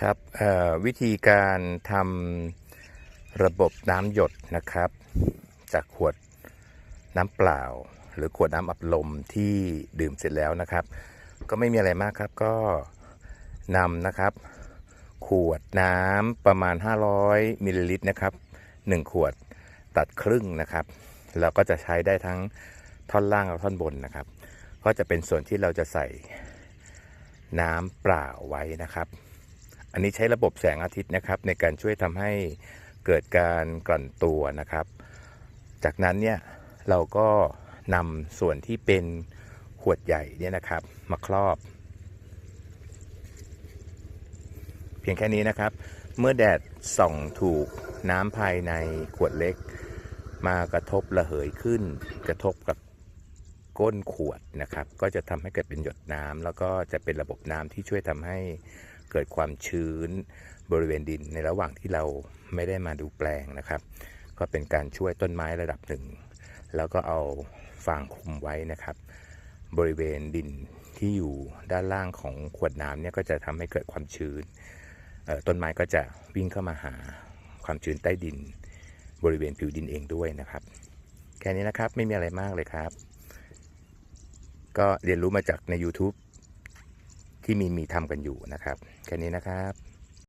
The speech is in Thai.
ครับวิธีการทำระบบน้ำหยดนะครับ จากขวดน้ำเปล่า หรือขวดน้ำอัดลมที่ดื่มเสร็จแล้วนะครับ ก็ไม่มีอะไรมากครับก็นำนะครับ ขวดน้ำประมาณ 500มิลลิลิตรนะครับ1ขวดตัดครึ่งนะครับ เราก็จะใช้ได้ทั้งท่อนล่างและท่อนบนนะครับ ก็จะเป็นส่วนที่เราจะใส่น้ำเปล่าไว้นะครับ อันนี้ใช้ระบบแสงอาทิตย์นะครับ ในการช่วยทำให้เกิดการกลั่นตัวนะครับ จากนั้นเนี่ยเราก็นำส่วนที่เป็นขวดใหญ่เนี่ยนะครับ มาครอบ เพียงแค่นี้นะครับ เมื่อแดดส่องถูกน้ำภายในขวดเล็ก มากระทบระเหยขึ้น กระทบกับก้นขวดนะครับ ก็จะทำให้เกิดเป็นหยดน้ำแล้วก็จะเป็นระบบน้ำที่ช่วยทำให้ เกิดความชื้นบริเวณดินในระหว่างที่เราไม่ได้มาดูแปลงนะครับ ก็เป็นการช่วยต้นไม้ระดับหนึ่ง แล้วก็เอาฟางคลุมไว้นะครับ บริเวณดินที่อยู่ด้านล่างของขวดน้ำเนี่ยก็จะทำให้เกิดความชื้นต้นไม้ก็จะวิ่งเข้ามาหาความชื้นใต้ดิน บริเวณผิวดินเองด้วยนะครับ แค่นี้นะครับไม่มีอะไรมากเลยครับ ก็เรียนรู้มาจากใน YouTube ที่มีมีทำกันอยู่นะครับ แค่นี้นะครับ